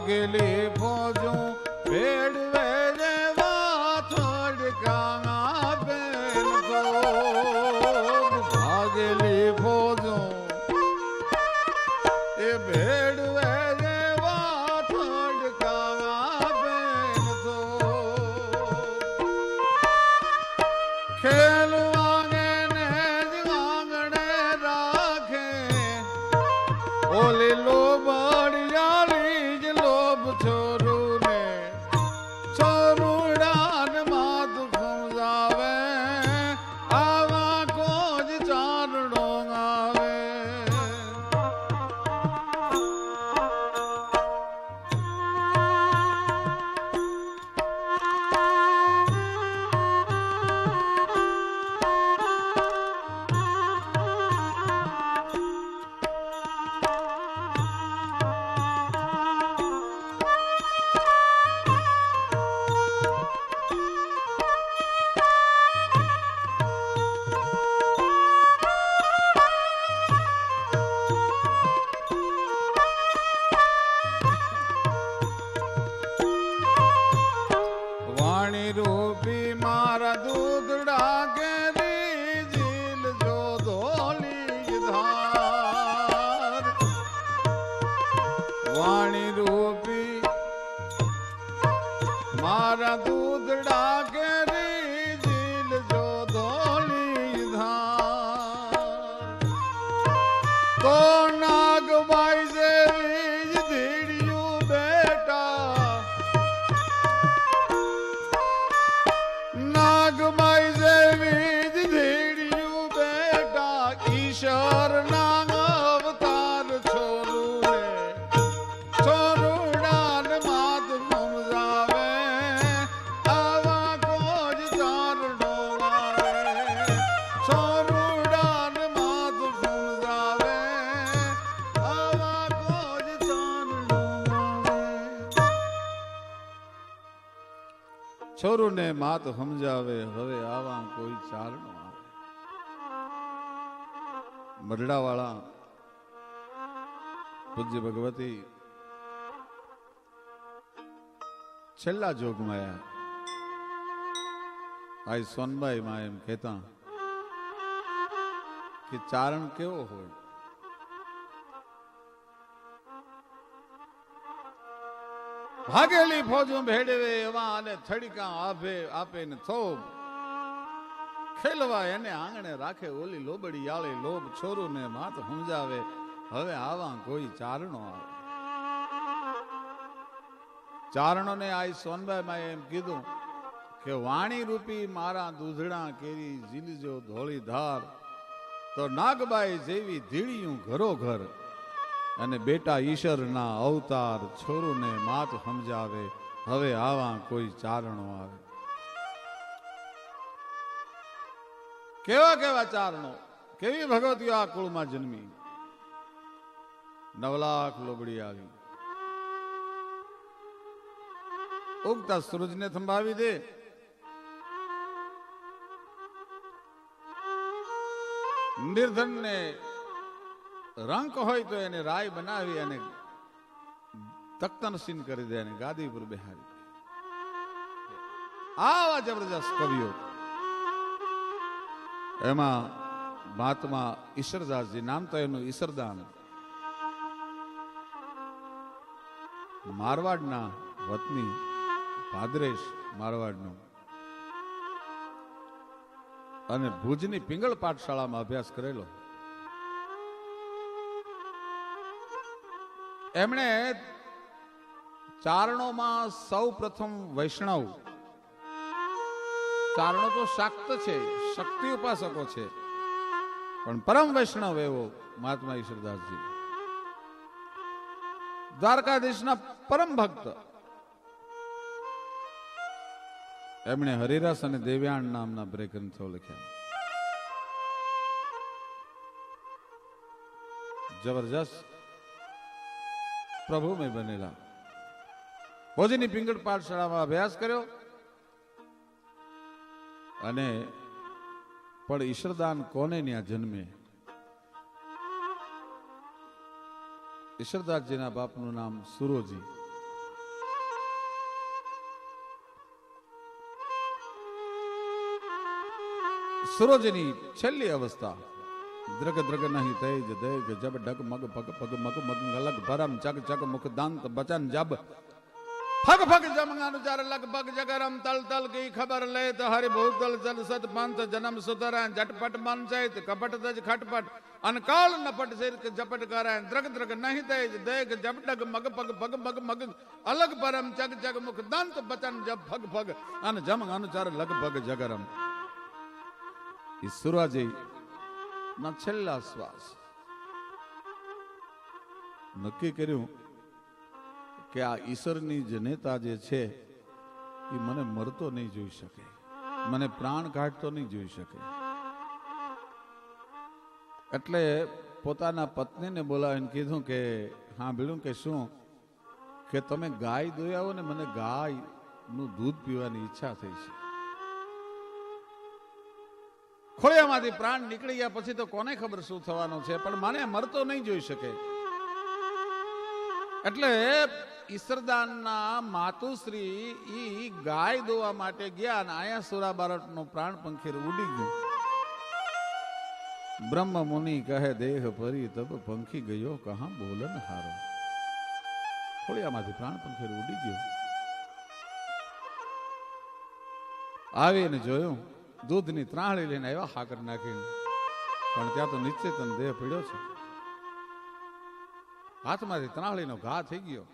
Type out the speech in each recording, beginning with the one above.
ભાગેલી છોરુને માત સમજાવે, હવે આવા કોઈ ચારણો આવે મરડાવાળા પૂજ્ય ભગવતી છેલ્લા જોગમાં આયા આજ સોનબાઈ માં એમ કહેતા કે ચારણ કેવો હોય? ભાગેલી ફોજો ભેડવે એવા અને થડીકા આપે આપે ને થોબ ખેલવા એને આંગણે રાખે ઓલી લોબડી આળે લોભ છોરું ને માત સમજાવે હવે આવા કોઈ ચારણો આવે. ચારણો ને આ સોનભાઈ માં એમ કીધું કે વાણી રૂપી મારા દૂધડા કેરી જીલજો ધોળી ધાર તો નાગબાઈ જેવી ધીળિયું ઘરો ઘર અને બેટા ઈશ્વરના અવતાર છોરુને માત સમજાવે, હવે આવા કોઈ ચારણો આવે. કેવા કેવા ચારણો? કેવી ભગવતીઓ આ કુળમાં જન્મી? નવલાખ લોબડી આવી. ઉગતા સૂરજને થંભાવી દે. નિર્ધનને રંક હોય તો એને રાય બનાવી અને તખ્તનસીન કરી દે અને ગાદી પર બેહારી આવા જબરજસ્ત કવિઓ. એમાં મહાત્મા ઈશ્વરદાસજી, નામ તો એનું ઈશ્વરદાન. મારવાડના વતની ભાદરેશ મારવાડનું. અને ભુજની પિંગળ પાઠશાળામાં અભ્યાસ કરેલો. એમણે ચારણોમાં સૌ પ્રથમ વૈષ્ણવ. ચારણો તો શાક્ત છે, શક્તિ ઉપાસકો છે. પણ પરમ વૈષ્ણવ એવો મહાત્મા ઈશ્વરદાસજી. દ્વારકાધીશના પરમ ભક્ત. એમણે હરિરસ અને દેવ્યાણ નામના બે ગ્રંથો લખ્યા. જબરજસ્ત પ્રભુમય બનેલા. ભોજની પિંગળ પાઠશાળામાં અભ્યાસ કર્યો અને પણ ઈશ્વરદાન કોને ત્યાં જન્મે? ઈશ્વરદાસજીના બાપનું નામ સુરોજી. સુરોજની છેલ્લી અવસ્થા द्रग द्रग नहीं तेज देख जब डग मग पग पग मग मग गलग भरम चक चक मुख दंत बचन जब। फग फग जम अनुचार लग बग जगरम, तल तल की खबर लेत हरि भूतल जल सत पंत जन्म सुतर झटपट मन चैत कपट दज खटपट, अनकाल नपट सिर के जपट कर द्रग द्रग नहीं तेज देख जब डग मग पग पग मग मग, अलग परम चग चग मुख दंत बचन जब फग फग अन जम अनुचार लग भग जगरम। इस सुरा जी ના, છેલ્લા શ્વાસ. નક્કી કર્યું કે આ ઈશ્વરની જનેતા જે છે, એ મને મરતો નહીં જોઈ શકે. મને પ્રાણ કાઢતો નહીં જોઈ શકે. એટલે પોતાના પત્નીને બોલાવીને કીધું કે બીડું કે શું? કે તમે ગાય દોયાવો ને મને ગાયનું દૂધ પીવાની ઈચ્છા થઈ છે. ખોળિયામાંથી પ્રાણ નીકળી ગયા પછી તો કોને ખબર શું થવાનું છે? પણ મને મરતો નહીં જોઈ શકે. એટલે ઈશ્વરદાનના માતુશ્રી ઈ ગાય દોવા માટે ગયા અને આયા સુરા બારટનો પ્રાણ પંખીર ઉડી ગયો. બ્રહ્મ મુનિ કહે, દેહ પરી તબ પંખી ગયો કહા બોલન હારો. ખોળિયામાંથી પ્રાણ પંખીર ઉડી ગયો. આવીને જોયું દૂધની ત્રાહળી લઈને આવ્યા, હાકર નાખીને. પણ ત્યાં તો નિશ્ચેતન દેહ પીડ્યો છે. હાથમાંથી ત્રાહળીનો ઘા થઈ ગયો.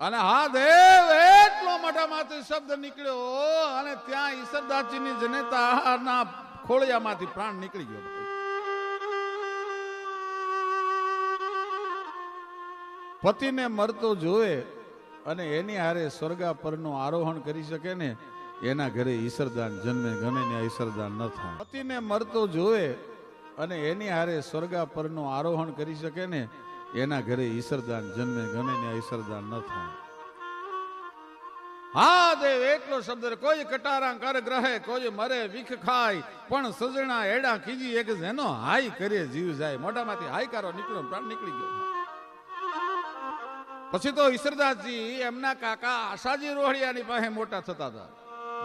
અને હા, દેવ, એટલો મોઢામાંથી શબ્દ નીકળ્યો અને ત્યાં ઈશ્વરદાસજીની જનેતાના ખોળિયામાંથી પ્રાણ નીકળી ગયો. પતિને મરતો જોવે અને એની હારે સ્વર્ગા પરનું આરોહણ કરી શકે ને એના ઘરે ઈશ્વરદાન જન્મે, ગમે ને ઈશ્વરદાન ન થાય. પતિને મરતો જોવે અને એની હારે સ્વર્ગા પરનું આરોહણ કરી શકે ને, એના ઘરે ઈશ્વરદાન જન્મે, ગમે ને ઈશ્વરદાન ન થાય. હા, દેવ એટલો શબ્દ કોઈ કટારા કર ગ્રહે, કોઈ મરે, વિખ ખાય, પણ સજણા એડા કીજી એક જેનો હાય કરે, જીવ જાય. મોઢામાંથી હાયકારો નીકળ્યો, પ્રાણ નીકળી ગયો. પછી તો ઈશ્વરદાસજી એમના કાકા આશાજી રોહડિયાની પાસે મોટા થતા હતા.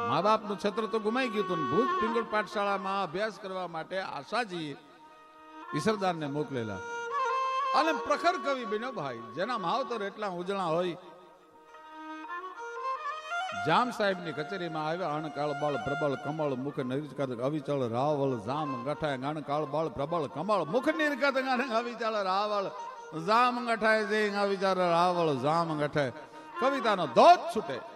મા બાપનું છત્ર તો ગુમાઈ ગયું હતું ભૂત પિંગળ પાઠશાળામાં અભ્યાસ કરવા માટે આશાજી ઈસરદારને મોકલેલા. અને પ્રખર કવિ બન્યો ભાઈ, જેના માવતર એટલા ઉજળા હોય. જામ સાહેબની કચેરીમાં આવ્યા અણકાળ બાળ પ્રબળ કમળ મુખ નિર્કત અવિચળ રાવળ જામ ગઠાય ગણકાળ બાળ પ્રબળ કમળ મુખ નિર્કત અવિચળ રાવળ જામ ગઠાય જઈ અવિચાર રાવળ જામ ગઠાય. કવિતાનો ધોધ છૂટે.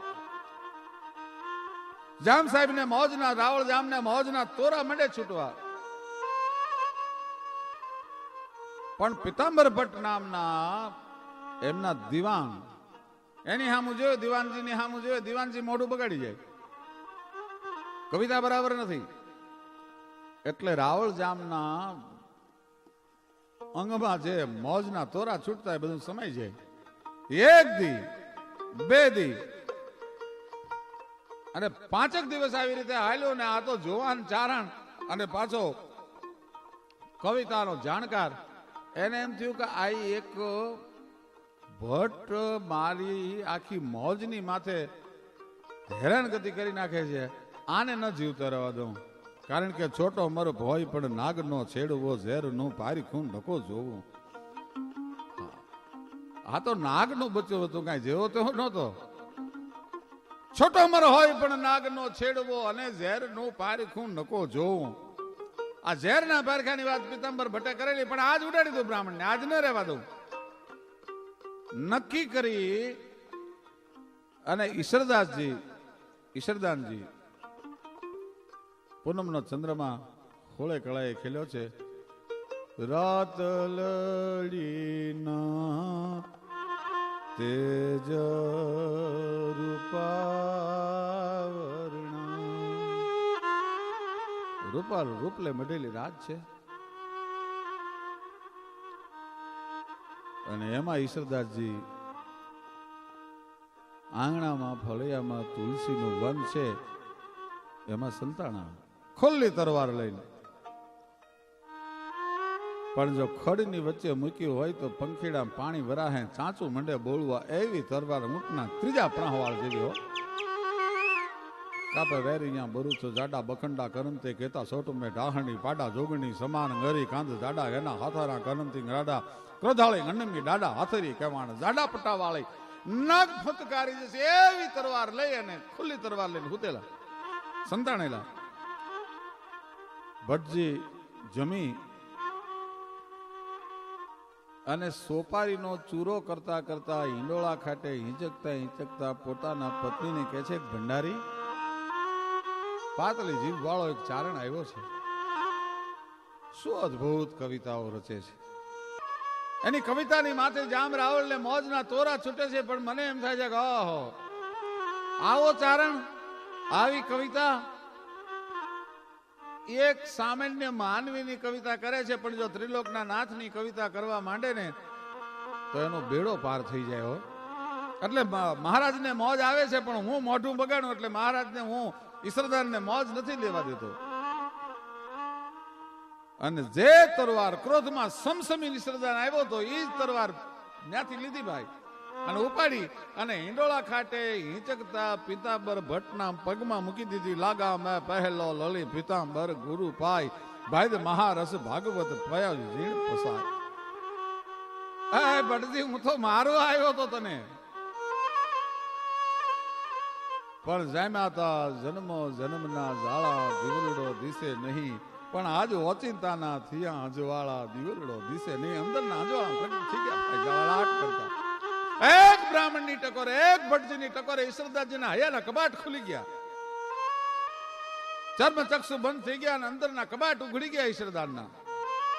જામ સાહેબ ને મોજના, રાવળ જામ ને મોજના તોરા મંડે છૂટવા. પણ પિતાંબર ભટ્ટ નામના એમના દિવાન, એની હામું જોયું દિવાનજી ની હામું જોયું, દિવાનજી મોઢું બગાડી જાય. કવિતા બરાબર નથી. એટલે રાવળ જામના અંગમાં જે મોજના તોરા છૂટતા બધું સમય જાય. એક દી, બે દી અને પાંચક દિવસ આવી રીતે હાલ્યો ને આ તો જોવાન ચારણ અને પાછો કવિતાનો જાણકાર. એને એમ થયું કે આ એક ભટ્ટ મારી આખી મોજની માથે હેરાનગતિ કરી નાખે છે. આને ન જીવતો રહેવા દઉં. કારણ કે છોટો મર ભોય પણ નાગનો છેડવો ઝેરનું પારી ખૂન ઢકો જોવું. આ તો નાગનો બચ્યો હતો, કાંઈ જેવો તો નહોતો. છોટો મર હોય પણ નાગ નો છેડવો અને ઝેર પારખું પારી ખૂન જોવું આ ઝેરના પારખાની વાત પિતાંબર ભટ્ટે કરેલી, પણ આજ ઉડાડી દઉં બ્રાહ્મણને, આજ ન રહેવા દઉં. નક્કી કરી અને ઈશ્વરદાસજી ઈશ્વરદાનજી પૂનમનો ચંદ્રમા હોળે કળાએ ખેલ્યો છે. રાત લડીના તેજ રૂપાવરણા. રૂપાલ રૂપલે મઢેલી રાત છે. અને એમાં ઈશ્વરદાસજી આંગણામાં, ફળિયામાં તુલસીનું વન છે. એમાં સંતાણા. ખુલ્લી તરવાર લઈને પણ જો ખડની વચ્ચે મૂક્યું હોય તો પંખીડા પાણી વરાહે, ચાંચું મંડે બોલવા એવી તરવાર મૂકના ત્રીજા પ્રાહવાળ જેવી હો. કાપે વેરીયા બરુચો જાડા બખંડા કરમતે કેતા સોટ મેં ડાહણી પાડા જોગણી, સમાન ગરી કાંદ જાડા એના હાથારા કરમતી રાડા ક્રોધાળી ગણમી દાડા હાથરી કેવાણ જાડા પટાવાળી, નાગ ફતકારી જશે એવી તરવાર લઈ અને ખુલ્લી તરવાર લઈને હુતેલા, સંતાણેલા. ભટજી જમી અને સોપારીનો ચૂરો કરતા કરતા હિંડોળા ખાતે હિંચકતા હિંચકતા પોતાના પત્નીને કહે છે, ભંડારી, પાતળી જીભ વાળો એક ચારણ આવ્યો છે. શું અદ્ભુત કવિતાઓ રચે છે. એની કવિતાની માથે જામ રાવળ ને મોજના તોરા છૂટે છે, પણ મને એમ થાય છે કે, ઓહો, આવો ચારણ, આવી કવિતા એક સામાન્ય માનવીની કવિતા કરે છે, પણ જો ત્રિલોકના નાથની કવિતા કરવા માંડે ને, તો એનો બેડો પાર થઈ જાય હો. એટલે મહારાજને મોજ આવે છે, પણ હું મોઢું બગાડું, એટલે મહારાજને હું ઈશ્વરદાનને મોજ નથી લેવા દેતો. અને જે તરવાર ક્રોધમાં સમસમી ઈશ્વરદાન આવ્યો તો એ જ તરવાર ત્યાંથી લીધી ભાઈ. અને ઉપાડી અને હિંડોળા ખાટે હિંચકતા પિતાંબર ભટ્ટના પગમાં મૂકી દીધી. લાગા પહેલો લલી પિતાંબર ગુરુ પાય. ભાઈ મહારસ ભાગવત પસાય એ ભટજી હું તો મારો આવ્યો તો તને. પણ જામ્યા જન્મો જન્મના જાળા દીવરડો દિશે નહીં. પણ આજ ઓચિંતાના થયા અજવાળા દીવરડો દિશે નહીં. અંદરના અજવાળા થઈ ગયા. જવાળાટ કરતા. એક બ્રાહ્મણની ટકોરે, એક ભટજીની ટકોરે ઈશ્વરદાસજીના હયાના કબાટ ખુલી ગયા. ચર્મ ચક્ષુ બંધ થઈ ગયા અને અંદરના કબાટ ઉઘડી ગયા ઈશ્વરદાનના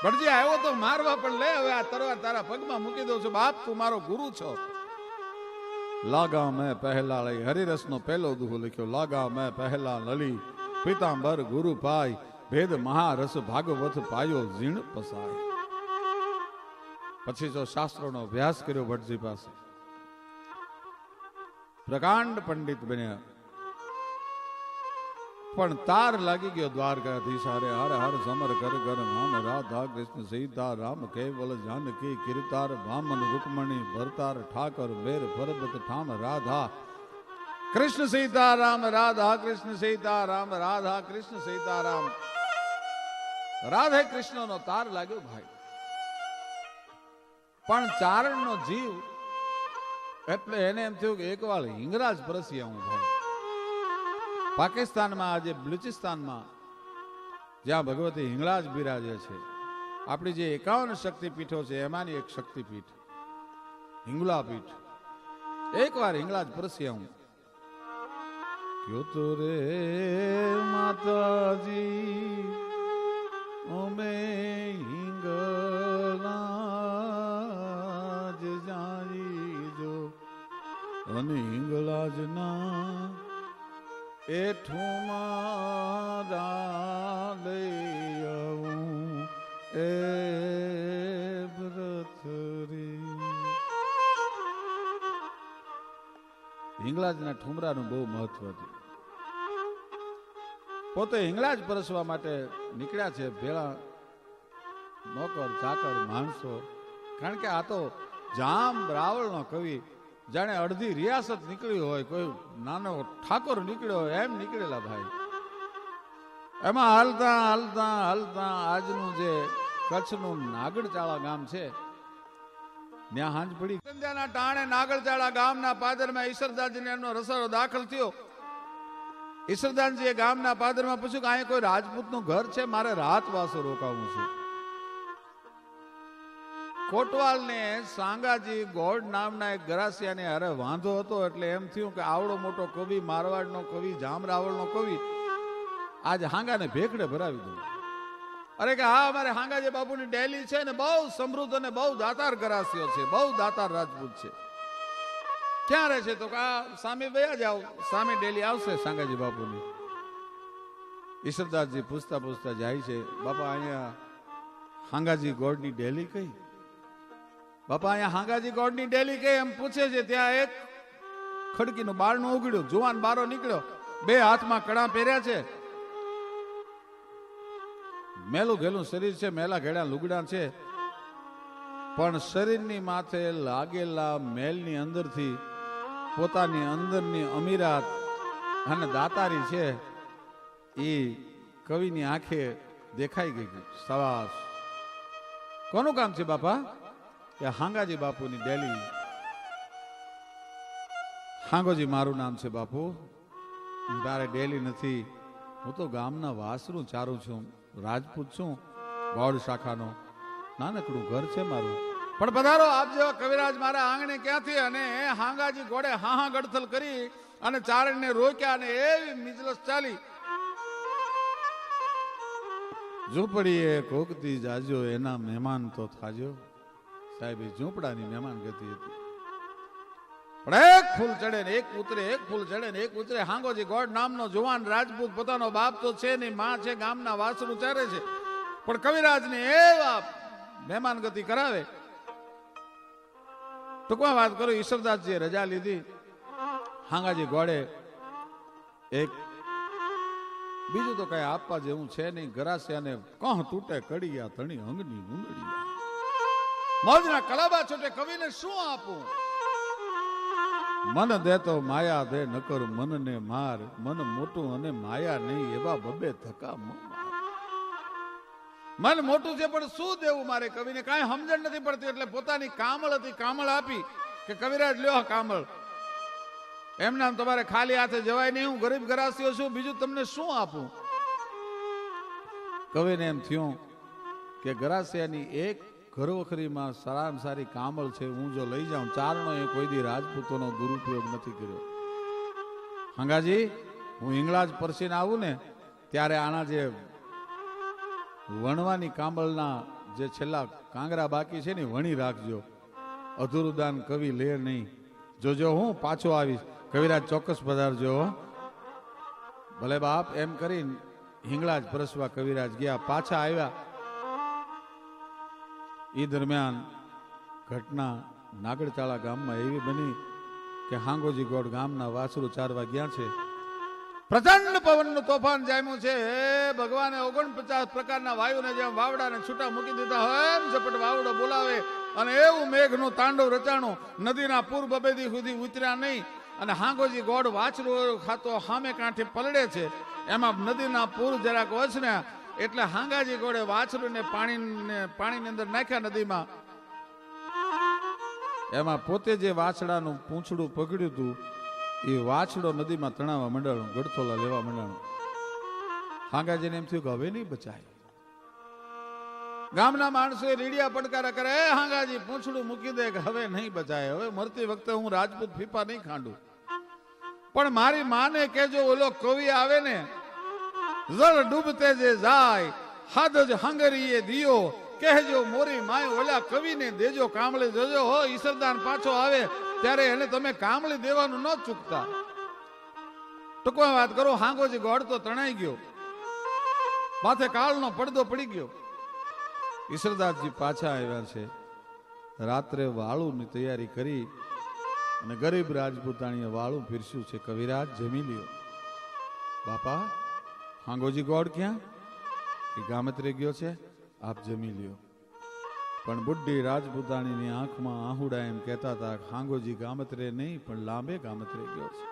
ભટજી આવ્યો તો મારવા પણ લે, હવે આ તરવાર તારા પગમાં મૂકી દઉં છું. બાપ, તું મારો ગુરુ છો. લાગા મેં પહેલા લઈ. હરિરસનો પહેલો દુહો લખ્યો, લાગા મેં પહેલા લલી, પિતાંબર ગુરુ પાય, ભેદ મહારસ ભાગવત પાયો ઝીણ પસાય. પછી જો શાસ્ત્રોનો અભ્યાસ કર્યો ભટજી પાસે પ્રકાંડ પંડિત બન્યા. પણ તાર લાગી ગયો દ્વારકાથી સારે હર હર સમર કર કર નામ રાધા કૃષ્ણ સીતા રામ કેવલ જાનકી કીર્તાર વામન રૂકમણી ભરતાર ઠાકર બેર પરબત ઠામ રાધા. કૃષ્ણ સીતા રામ રાધા કૃષ્ણ સીતા રામ રાધા કૃષ્ણ સીતા રામ. રાધે કૃષ્ણનો તાર લાગ્યો ભાઈ. પણ ચારણનો જીવ એટલે એને એમ થયું કે એકવાર હિંગરાજ પરસી હું ભાઈ પાકિસ્તાનમાં આજે બલુચિસ્તાનમાં જ્યાં ભગવતી હિંગળાજ બિરાજે છે, આપણી જે એકાવન શક્તિપીઠો છે, એમાંની એક શક્તિપીઠ હિંગલા પીઠ એકવાર હિંગળાજ પરસી હું. કયો તો રે માતાજી, અમે હિંગલાજ અને હિંગલાજના એ મારા લઈ એ વ્રત હિંગલાજના ઠુમરાનું બહુ મહત્વ હતું. પોતે હિંગળાજ પરસવા માટે નીકળ્યા છે ભેળા નોકર, ચાકર, માણસો. કારણ કે આ તો જામ રાવળનો કવિ જાણે અડધી રિયાસત નીકળી હોય, કોઈ નાનો ઠાકોર નીકળ્યો હોય, એમ નીકળેલા ભાઈ એમાં હાલતા હાલતા હાલતા આજનું જે કચ્છનું નાગડચાળા ગામ છે, ત્યાં હાંજ પડી. સંધ્યાના ટાણે નાગડચાળા ગામના પાદરમાં ઈશ્વરદાસજીને એમનો રસોડો દાખલ થયો. ઈશ્વરદાસજીએ ગામના પાદરમાં પૂછ્યું કે અહીંયા કોઈ રાજપૂતનું ઘર છે? મારે રાત વાસો રોકાવું છે. કોટવાલ ને સાંગાજી ગોડ નામના એક ગરાસિયાને અરે વાંધો હતો એટલે એમ થયું કે આવડો મોટો કવિ, મારવાડનો કવિ, જામરાવળનો કવિ આજ હાંગાને ભેખડે ભરાવી દઉં અરે કે હા, અમારે હાંગાજી બાપુની ડેલી છે ને બહુ સમૃદ્ધ અને બહુ દાતાર ગરાસીઓ છે, બહુ દાતાર રાજપૂત છે. ક્યાં રહે છે તો આ સામે વયા જાઓ, સામે ડેલી આવશે સાંગાજી બાપુની. ઈશ્વરદાસજી પૂછતા પૂછતા જાય છે, બાપા, અહીંયા હાંગાજી ગોડની ડેલી કઈ? બાપા, અહીંયા હાંગાજી ગોડની ડેલી કે એમ પૂછે છે, ત્યાં એક ખડકીનું બારણું ઉગડ્યું જુવાન બારો નીકળ્યો. બે હાથમાં કડા પહેર્યા છે. મેલું ઘેલું શરીર છે, મેલા ઘેડા લુગડા છે. પણ શરીરની માથે લાગેલા મેલની અંદરથી પોતાની અંદરની અમીરાત અને દાતારી છે, એ કવિની આંખે દેખાઈ ગઈ. સવાસ. કોનું કામ છે બાપા? કે હાંગાજી બાપુની ડેલી. હાંગોજી, મારું નામ છે બાપુ. તારે ડેલી નથી. હું તો ગામના વાસરું ચારું છું. રાજપૂત છું. ગોળ શાખાનો. નાનકડું ઘર છે મારું. પણ પધારો આપ જેવા કવિરાજ, મારા આંગણે ક્યાંથી અને હાંગાજી ઘોડે હા હા ગડથલ કરી અને ચારણને રોક્યા અને એવી મિજલસ ચાલી. ઝૂંપડીએ કોકતી જાજો એના મહેમાન તો થાજો સાહેબ, એ ઝૂંપડાની મહેમાન ગતિ હતી. પણ એક ફૂલ ચડે ને એક ઉતરે, એક ફૂલ ચડે ને એક ઉતરે. હાંગોજી ગોડ નામનો જુવાન રાજપૂત પોતાનો બાપ તો છે નહીં, માં છે, ગામના વાસરું ચારે છે. પણ કવિરાજને એવા મહેમાન ગતિ કરાવે. ટૂંકમાં વાત કરું, ઈશ્વરદાસજીએ રજા લીધી. હાંગાજી ગોડે એક બીજું તો કઈ આપવા જેવું છે નહીં. ગરાસિયાને કહ તૂટે, કડિયા તણી અંગની ઉંદડિયા મોજના કલાબા છોટે કવિને શું આપું? મન દે તો માયા દે નકર મનને માર. મન મોટું અને માયા નહીં એવા બબે ધકા ન મન મોટું છે પણ શું દેવું મારે કવિને? કાંઈ સમજણ નથી પડતી એટલે પોતાની કામળ હતી કામળ આપી કે કવિરાજ લ્યો કામળ. એમને આમ તમારે ખાલી હાથે જવાય નહીં હું ગરીબ ગરાસીઓ છું બીજું તમને શું આપું? કવિને એમ થયું કે ગરાસિયાની એક ઘરવખરીમાં સારામાં સારી કામળ છે, હું જો લઈ જાઉં, ચારણો એ કોઈ દી રાજપૂતોનો દુરુપયોગ નથી કર્યો. હંગાજી, હું હિંગળાજ પરસીને આવું ને, ત્યારે આના જે વણવાની કામળના જે છેલ્લા કાંગરા બાકી છે ને વણી રાખજો. અધૂરું દાન કવિ લે નહીં. જોજો હું પાછો આવીશ. કવિરાજ ચોક્કસ પધારજો. ભલે બાપ, એમ કરીને હિંગળાજ પરસવા કવિરાજ ગયા, પાછા આવ્યા. એ દરમિયાન ઘટના નાગડચાળા ગામમાં એવી બની કે હાંગોજી ગોડ ગામના વાસરુ ચારવા ગયા છે. પ્રચંડ પવનનું તોફાન જામ્યું છે. હે ભગવાને ઓગણપચાસ પ્રકારના વાયુને જેમ વાવડાને છૂટા મૂકી દીધા હોય એમ ઝપટ વાવડો બોલાવે અને એવું મેઘનું તાંડવ રચાણું નદીના પૂર બબેદી સુધી ઉતર્યા નહીં. અને હાંગોજી ગોડ વાછરો ખાતો હામે કાંઠે પલડે છે. એમાં નદીના પૂર જરાક ઓછન્યા એટલે હાંગાજી ગોળે વાછરુને પાણી પાણીની અંદર નાખ્યા નદીમાં. એમાં પોતે જે વાછડાનું પૂંછડું પકડ્યું હતું, એ વાછડો નદીમાં તણાવવા મંડાણું ગડથોલા લેવા મંડાણું હાંગાજીને એમ થયું કે હવે નહીં બચાય. ગામના માણસોએ રીડિયા પડકારા કરે એ હાંગાજી, પૂંછડું મૂકી દે કે હવે નહીં બચાય. હવે મરતી વખતે હું રાજપૂત ફીફા નહીં ખાંડું. પણ મારી માને કેજો ઓલો કવિ આવે ને જળ ડૂબતે જે જાય, હાદ જ હંગરીએ દિયો. કહેજો, મોરી માય ઓલા કવિને દેજો, કામળી દેજો હો ઈશ્વરદાન પાછો આવે, ત્યારે એને તમે કામળી દેવાનું ન ચૂકતા. ટૂંકમાં વાત કરો, હાંગોજી ગોળ તો તણાઈ ગયો. માથે કાળનો પડદો પડી ગયો. ઈશ્વરદાસજી પાછા આવ્યા છે. રાત્રે વાળુની તૈયારી કરી અને ગરીબ રાજપૂતાણીએ વાળું પીરસ્યું છે. કવિરાજ, જમી લ્યો. બાપા હાંગોજી ગોડ ક્યાં? એ ગામત્રે ગયો છે, આપ જમી લ્યો. પણ બુઢી રાજપૂતાણીની આંખમાં આહુડા એમ કહેતા હતા હાંગોજી ગામત્રે નહીં, પણ લાંબે ગામત્રે ગયો છે.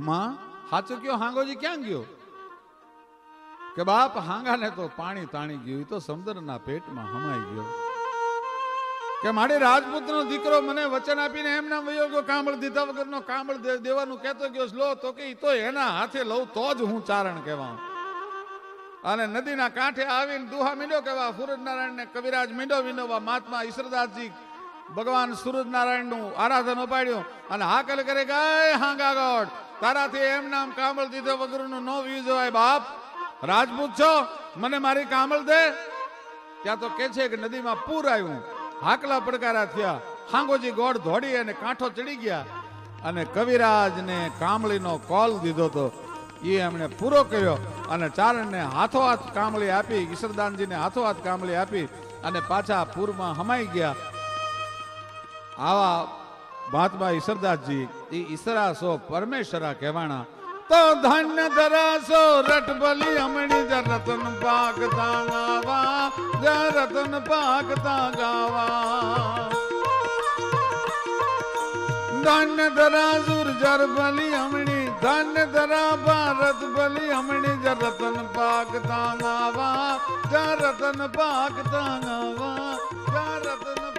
માં, હાચો કયો? હાંગોજી ક્યાં ગયો? કે બાપ, હાંગાને તો પાણી તાણી ગયું તો સમુદ્રના પેટમાં હમાઈ ગયો. કે મારી રાજપૂતનો દીકરો મને વચન આપીને એમના વયો કામળ દીધા વગરનો કામળ દેવાનું કહેતો ગયો. લો, તો કે તો એના હાથે લઉં, તો જ હું ચારણ કહેવા અને નદીના કાંઠે આવીને દુહા મીંડો કહેવા સૂરજનારાયણ ને કવિરાજ મીંડો વિનોવા, મહાત્મા ઈશ્વરદાસજી, ભગવાન સૂરજનારાયણનું આરાધન ઉપાડ્યું. અને હાકલ કરે, ગાય હાંગા ગોડ તારાથી એમ નામ કામળ દીધો વગરનું નો વી જવાય, બાપ. રાજપૂત છો, મને મારી કામળ દે. ત્યાં તો કે છે કે નદીમાં પૂર આવ્યું. હાકલા પડકારા થયા. હાંગોજી ગોળ ધોડી અને કાંઠો ચડી ગયા અને કવિરાજને કામળીનો કોલ દીધો તો એ એમણે પૂરો કર્યો અને ચારણને હાથો હાથ કામળી આપી ઈશ્વરદાનજીને હાથો હાથ કામળી આપી અને પાછા પૂરમાં હમાઈ ગયા. આવા મહાત્મા ઈશ્વરદાસજી એ ઈશ્વરા સો પરમેશ્વરા કહેવાના તો ધન્ય ધરાશો રટ બલી હમણી જ રતન પાકતા ગાવા, જ રતન પાકતા ગાવા. ધન્ય ધરા સુરજર બલી અમણી ધન્ય ધરા ભારત બલી અમણી જ રતન પાકતા ગાવા, જ રતન પાકતા ગાવા, જ રતન